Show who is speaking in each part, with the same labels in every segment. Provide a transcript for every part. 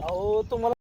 Speaker 1: अहो तुम्हाला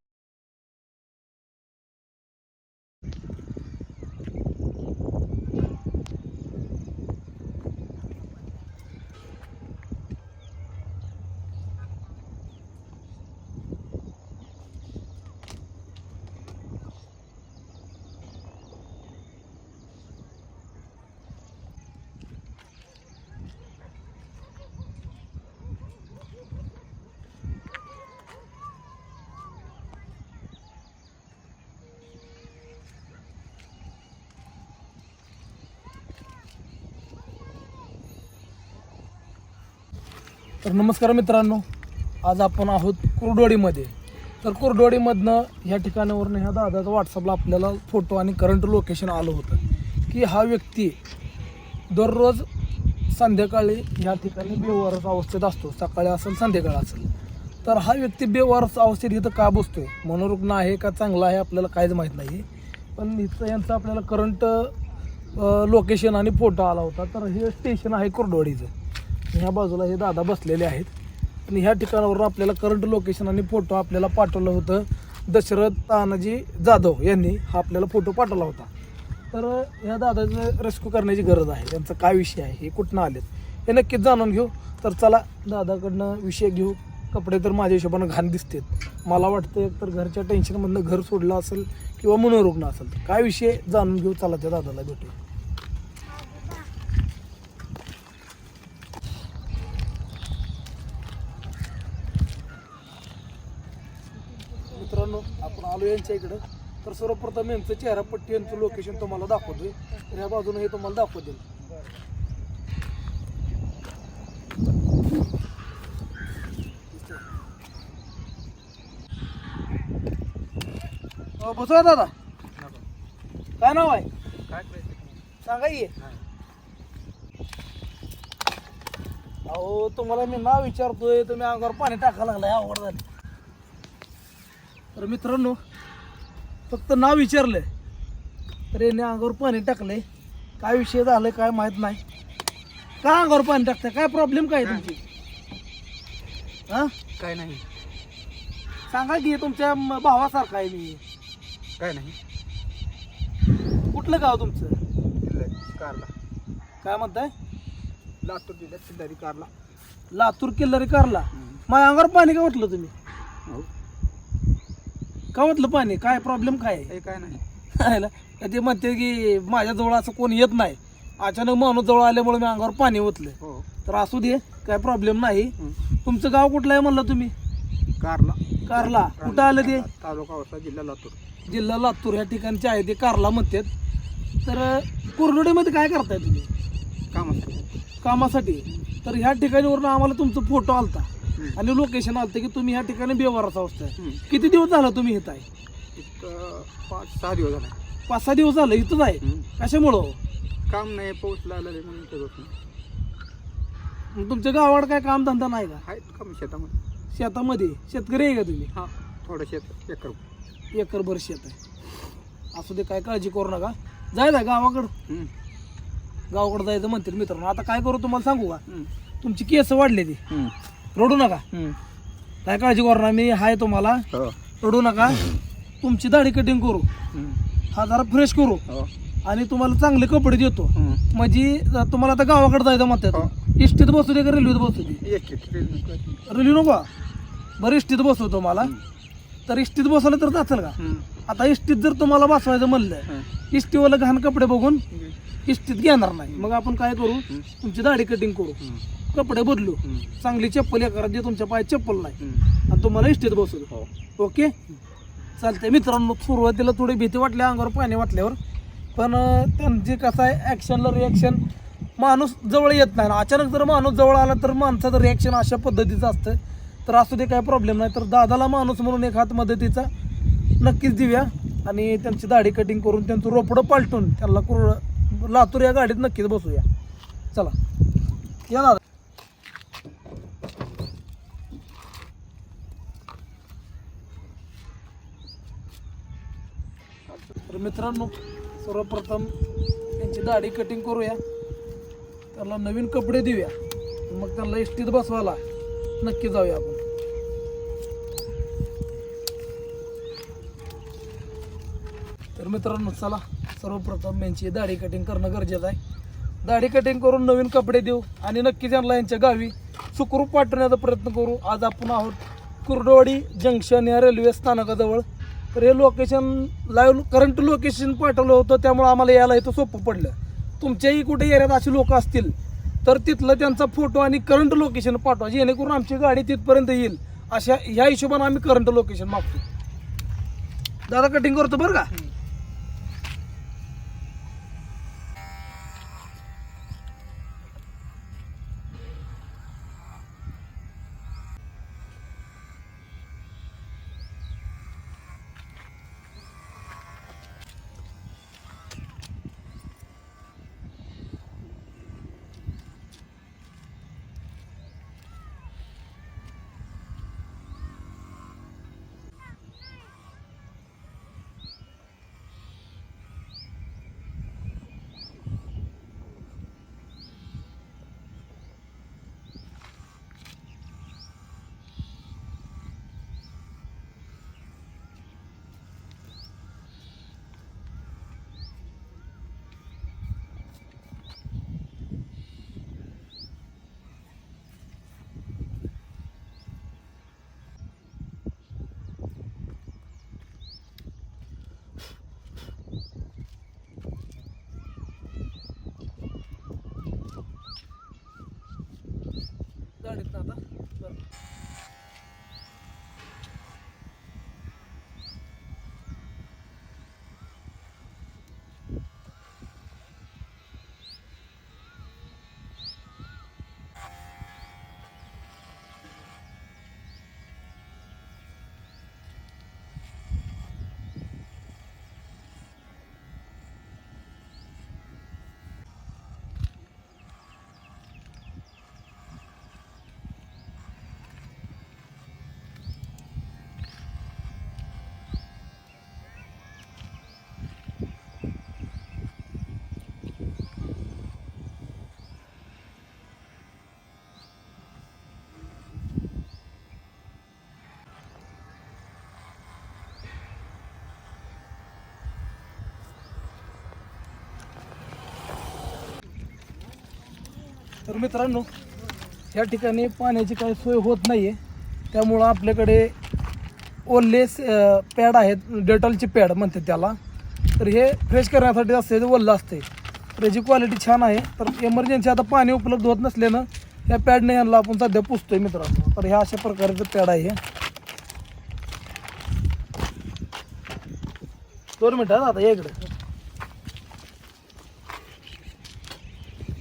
Speaker 1: तर नमस्कार मित्रांनो आज आपण आहोत कुर्डवाडीमध्ये. तर कुरडोडीमधनं ह्या ठिकाणावरनं ह्या दादाचा व्हॉट्सअपला आपल्याला फोटो आणि करंट लोकेशन आलं होतं. की हा व्यक्ती दररोज संध्याकाळी ह्या ठिकाणी बेवारस अवस्थेत असतो सकाळी असेल संध्याकाळी असेल तर हा व्यक्ती बेवारस अवस्थेत इथं का बसतोय? मनोरुग्ण आहे का चांगला आहे आपल्याला काहीच माहीत नाही. पण इथं यांचं आपल्याला करंट लोकेशन आणि फोटो आला होता. तर हे स्टेशन आहे कुर्डवाडीचं. ह्या बाजूला हे दादा बसलेले आहेत. आणि ह्या ठिकाणावरून आपल्याला करंट लोकेशन आणि फोटो आपल्याला पाठवलं होतं. दशरथ तानाजी जाधव यांनी हा आपल्याला फोटो पाठवला होता. तर ह्या दादाचं रेस्क्यू करण्याची गरज आहे. त्यांचा काय विषय आहे? हे कुठनं आलेत? हे नक्कीच जाणून घेऊ. तर चला दादाकडनं विषय घेऊ. कपडे तर माझ्या हिशोबानं घाण दिसतात. मला वाटतं एक तर घरच्या टेन्शनमधनं घर सोडलं असेल किंवा मनोरुग्ण असेल काय विषय जाणून घेऊ? चला त्या दादाला भेटू मित्रांनो आपण आलो यांच्या इकडं. तर सर्वप्रथम यांचं चेहरापट्टी यांचं लोकेशन तुम्हाला दाखवतोय. तर ह्या बाजूने हे तुम्हाला दाखवतील. अ, बसवा दादा. काय नाव आहे? सांगा की. अहो तुम्हाला मी नाव विचारतोय तुम्ही अंगावर पाणी टाकायला लागलाय आवड झाली तर मित्रांनो फक्त नाव विचारलंय. तर याने अंगावर पाणी टाकलंय. काय विषय झालाय काय माहीत नाही. का अंगावर पाणी टाकताय? काय प्रॉब्लेम काय आहे तुमची? हा?
Speaker 2: काय नाही.
Speaker 1: सांगा की तुमच्या म- भावासारखा आहे मी.
Speaker 2: काय नाही.
Speaker 1: कुठलं गाव तुमचं?
Speaker 2: कारला.
Speaker 1: काय म्हणताय?
Speaker 2: लातूर जिल्ह्यात सिद्धारी कारला.
Speaker 1: लातूर किल्लारी कारला. माझ्या अंगावर पाणी का म्हटलं तुम्ही?
Speaker 2: हो
Speaker 1: म्हटलं पाणी काय प्रॉब्लेम काय?
Speaker 2: हे काय नाही.
Speaker 1: ते म्हणते की माझ्याजवळ असं कोण येत नाही. अचानक माणूस जवळ आल्यामुळे मी अंगावर पाणी ओतलं.
Speaker 2: हो.
Speaker 1: तर असू दे काय प्रॉब्लेम नाही.
Speaker 2: हं.
Speaker 1: तुमचं गाव कुठलं आहे म्हणलं तुम्ही?
Speaker 2: कारला.
Speaker 1: कारला. कुठं आलं ते?
Speaker 2: तालुका औसा जिल्हा लातूर.
Speaker 1: जिल्हा लातूर ह्या ठिकाणचे आहे ते कारला म्हणतात. तर कुरडोडीमध्ये काय करताय तुम्ही?
Speaker 2: कामासाठी.
Speaker 1: कामासाठी. तर ह्या ठिकाणीवरून आम्हाला तुमचा फोटो आलता. आणि लोकेशन आलतं की तुम्ही ह्या ठिकाणी बेवाराचा
Speaker 2: हं.
Speaker 1: किती दिवस झाला तुम्ही इथं आहे?
Speaker 2: एक अं, पाच सहा दिवस झाला.
Speaker 1: पाच सहा दिवस झालं इथंच आहे. कशामुळं?
Speaker 2: काम नाही पाऊस लागला रे म्हणून इथं बसून
Speaker 1: मग तुमच्या गावाकडे काय काम धंदा नाही का?
Speaker 2: आहेत काम शेतामध्ये.
Speaker 1: शेतामध्ये? शेतकरी आहे का तुम्ही?
Speaker 2: हां थोडं शेत एकर.
Speaker 1: एकरभर शेत आहे. असू दे काय काळजी करू नका. जायचं गावाकडं. गावाकडं जायचं म्हणतील मित्रांनो. आता काय करू तुम्हाला सांगू का. तुमची केस वाढली ती. रडू नका.
Speaker 2: हं.
Speaker 1: काय काळजी करू नका मी हाय तुम्हाला.
Speaker 2: हो.
Speaker 1: रडू नका. तुमची दाढी कटिंग करू.
Speaker 2: हं.
Speaker 1: हा जरा फ्रेश करू.
Speaker 2: हो.
Speaker 1: आणि तुम्हाला चांगले कपडे देतो.
Speaker 2: हं.
Speaker 1: म्हणजे तुम्हाला आता गावाकडे जायचं म्हणतात इष्टीत बसू दे का रेल्वेत बसू दे? रेल्वे नको. बरं इष्टीत बसवतो मला तर इष्टीत बसवलं तर जाचाल का?
Speaker 2: हं.
Speaker 1: आता इष्टीत जर तुम्हाला बसवायचं म्हणलं
Speaker 2: हं.
Speaker 1: इष्टीवाला घाण कपडे बघून
Speaker 2: हं.
Speaker 1: इष्टीत घेणार नाही. मग आपण काय करू? तुमची दाढी कटिंग करू.
Speaker 2: हं.
Speaker 1: कपडे बदलू. चांगली चप्पल एका जे तुमच्या पायात चप्पल नाही. आणि तुम्हाला इष्टीत बसू
Speaker 2: हो.
Speaker 1: ओके? चालतंय. मित्रांनो सुरुवातीला थोडी भीती वाटली अंगावर पाणी वाटल्यावर. पण त्यांची कसं आहे ॲक्शनला रिॲक्शन माणूस जवळ येत नाही. अचानक जर माणूस जवळ आला तर माणसाचं रिॲक्शन अशा पद्धतीचं असतं. तर असू दे काय प्रॉब्लेम नाही. तर दादाला माणूस म्हणून एक हात मदतीचा नक्कीच देऊया. आणि त्यांची दाढी कटिंग करून त्यांचं रोपडं पालटून त्यांना कुर लातूर या गाडीत नक्कीच बसूया चला. या दादा. तर मित्रांनो सर्वप्रथम त्यांची दाढी कटिंग करूया. त्याला नवीन कपडे देऊया. मग त्यांना इष्टीत बसवायला नक्की जाऊया आपण. तर मित्रांनो चला सर्वप्रथम यांची दाढी कटिंग करणं गरजेचं आहे. दाढी कटिंग करून नवीन कपडे देऊ आणि नक्की त्यांना यांच्या गावी सुखरूप पाठवण्याचा प्रयत्न करू. आज आपण आहोत कुर्डवाडी जंक्शन या रेल्वे स्थानकाजवळ. तर हे लोकेशन लाईव्ह करंट लोकेशन पाठवलं होतं त्यामुळं आम्हाला यायला इथं सोपं पडलं. तुमच्याही कुठे एरियात अशी लोक असतील तर तिथलं त्यांचा फोटो आणि करंट लोकेशन पाठवा जेणेकरून आमची गाडी तिथपर्यंत येईल. अशा ह्या हिशोबाने आम्ही करंट लोकेशन मागतो दादा कटिंग करतो बरं का? तर मित्रांनो या ठिकाणी पाण्याची काही सोय होत नाही आहे त्यामुळं आपल्याकडे ओल्ले पॅड आहेत डेटॉलची पॅड म्हणते त्याला. तर हे फ्रेश करण्यासाठी असते ते ओल्लं असते तर याची क्वालिटी छान आहे. तर एमर्जन्सी आता पाणी उपलब्ध होत नसल्यानं या पॅडने यांना आपण सध्या पुसतोय मित्रांनो. तर ह्या अशा प्रकारचं पॅड आहे दोन मिनटं आता या इकडे.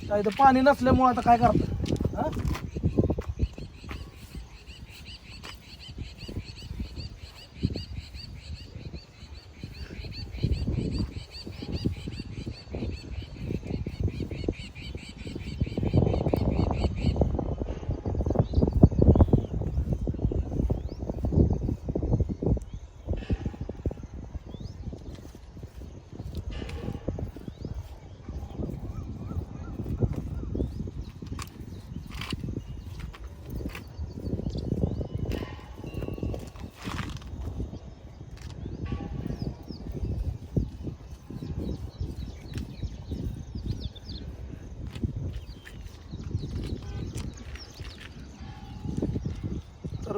Speaker 1: काय तर पाणी नसल्यामुळं आता काय करतात हा?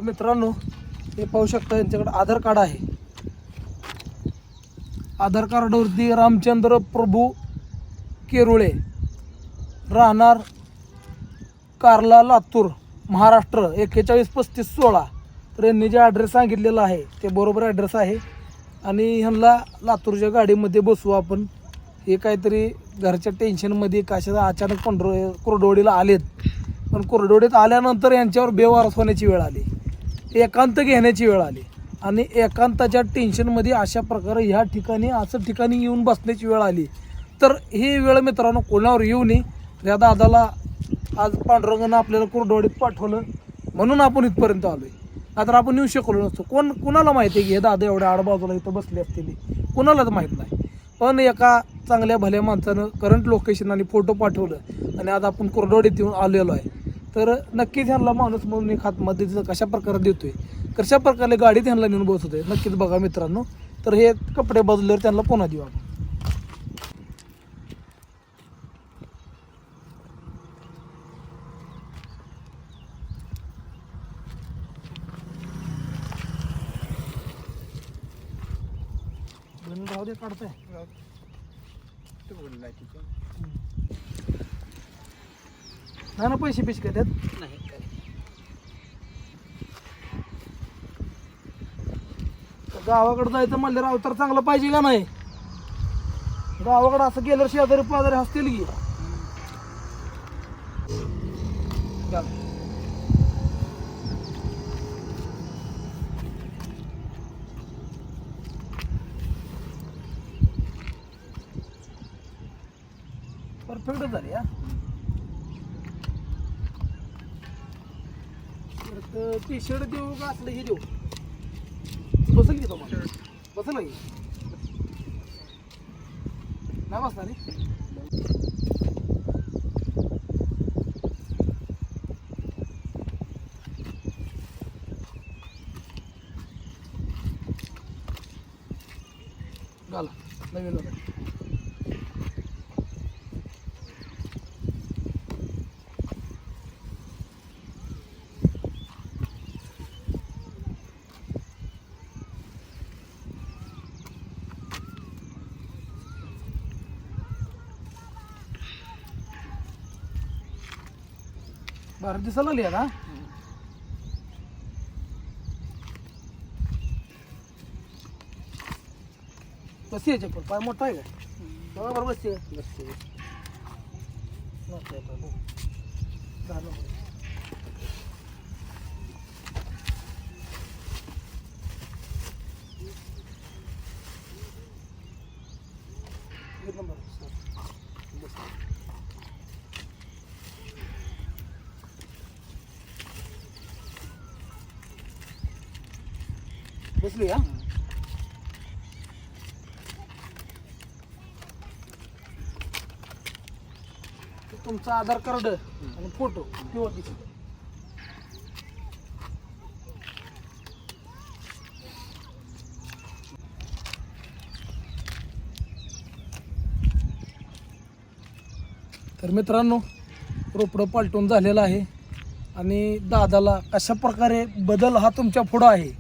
Speaker 1: तर मित्रांनो हे पाहू शकता यांच्याकडे आधार कार्ड आहे. आधार कार्डवरती रामचंद्र प्रभू केरुळे राहणार कारला लातूर महाराष्ट्र एक्केचाळीस पस्तीस सोळा. तर यांनी जे ॲड्रेस सांगितलेला आहे ते बरोबर ॲड्रेस आहे. आणि ह्यांना लातूरच्या गाडीमध्ये बसवू आपण. हे काहीतरी घरच्या टेन्शनमध्ये कशा अचानक पंढर कुरडोडीला आलेत. पण कुरडोडीत आल्यानंतर यांच्यावर बेवारस होण्याची वेळ आली. एकांत घेण्याची वेळ आली. आणि एकांताच्या टेन्शनमध्ये अशा प्रकारे ह्या ठिकाणी असं ठिकाणी येऊन बसण्याची वेळ आली. तर ही वेळ मित्रांनो कोणावर येऊ नये या दादाला आज पांडुरंगानं आपल्याला कुरडोडीत पाठवलं म्हणून आपण इथपर्यंत आलो आहे आता आपण येऊ शकलो नसतो. कोण कुणाला माहिती आहे की हे दादा एवढ्या आडबाजूला इथं बसले असतील? कुणालाच माहीत नाही. पण एका चांगल्या भल्या माणसानं करंट लोकेशन आणि फोटो पाठवलं. आणि आज आपण कुरडोडीत येऊन आलेलो आहे. तर नक्कीच ह्यांना माणूस म्हणून एक हातमध्येचं कशा प्रकारे देतोय? कशा प्रकारे गाडीत ह्यांना नेऊन बसवतोय? नक्कीच बघा मित्रांनो. तर हे कपडे बदलल्यावर त्यांना पुन्हा देऊ आपण. काढताय. नाही ना पैसे पैसे काय त्यात
Speaker 2: नाही
Speaker 1: गावाकडे जायचं म्हणलं राव तर चांगलं पाहिजे का नाही? गावाकडे असं गेलं शेजारी पाजारी हसतील की. परफेक्ट झाली हा? टी शर्ट देऊ का असलं हे देऊ? बसेल की तुम्हाला? बसेल की? नाही बसणार घाला. नवीन. बरं दिसायला लागली आता कशी आहे चप्पल पाय मोठा आहे का बघा बरं बसते
Speaker 2: बसते
Speaker 1: मोठा आहे पाय, बघ. झालं. एक नंबर बस. बसली तुमचं आधार कार्ड आणि फोटो किंवा तिथे तर मित्रांनो रोपडं पालटून झालेलं आहे आणि दादाला अशा प्रकारे बदल हा तुमच्या पुढं आहे?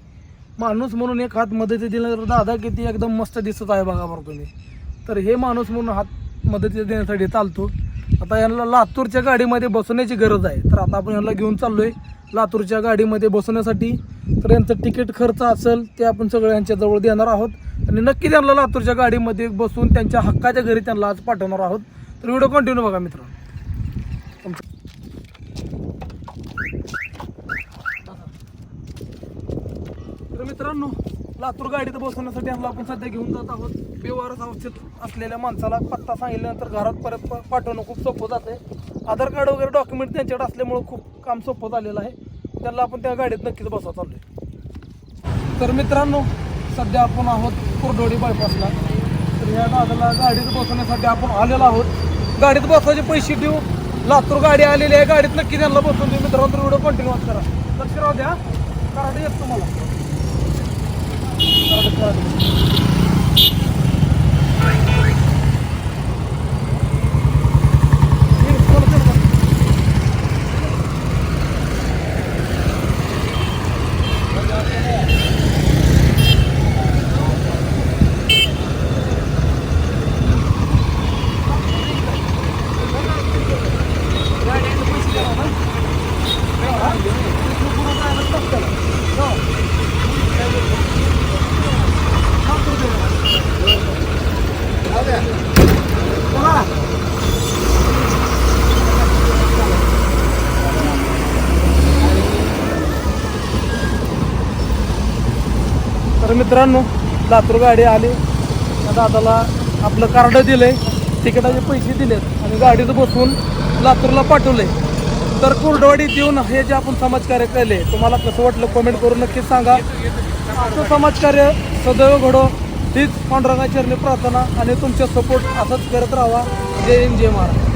Speaker 1: माणूस म्हणून एक हात मदती दिला तर दादा किती एकदम मस्त दिसत आहे बघा बरं तुम्ही. तर हे माणूस म्हणून हात मदती देण्यासाठी चालतो. आता यांना लातूरच्या गाडीमध्ये बसवण्याची गरज आहे. तर आता आपण यांना घेऊन चाललोय लातूरच्या गाडीमध्ये बसवण्यासाठी तर यांचं तिकीट खर्च असेल ते आपण सगळं यांच्याजवळ देणार आहोत. आणि नक्की त्यांना लातूरच्या गाडीमध्ये बसून त्यांच्या हक्काच्या घरी त्यांना आज पाठवणार आहोत. तर व्हिडिओ कंटिन्यू बघा मित्रांनो. तर मित्रांनो लातूर गाडीत बसवण्यासाठी आम्हाला आपण सध्या घेऊन जात आहोत. बेवारस अवस्थेत असलेल्या माणसाला पत्ता सांगितल्यानंतर घरात परत पाठवणं खूप सोपं जाते आधार कार्ड वगैरे डॉक्युमेंट त्यांच्याकडे असल्यामुळं खूप काम सोपं झालेलं आहे. त्यांना आपण त्या गाडीत नक्कीच बसवा चाललो तर मित्रांनो सध्या आपण आहोत कुरडोडी बायपासला तर या दादाला गाडीत बसवण्यासाठी आपण आलेलो आहोत. गाडीत बसवायचे पैसे देऊ. लातूर गाडी आलेली आहे. गाडीत नक्की त्यांना बसवून देऊ. मित्रांनो व्हिडिओ कंटिन्यू करा. लक्ष राहू द्या. कराटे येत तुम्हाला. para a तर मित्रांनो लातूर गाडी आली. त्या दादाला आपलं कार्ड दिलंय. तिकिटाचे पैसे दिलेत आणि गाडीत बसून लातूरला पाठवलंय. तर कुर्डवाडीत येऊन हे जे आपण समाजकार्य केले तुम्हाला कसं वाटलं कमेंट करून नक्कीच सांगा. असं समाजकार्य सदैव घडो. हीच पांडुरंगा चरणी प्रार्थना आणि तुमचे सपोर्ट असंच करत राहा. जय हिंद जय महाराज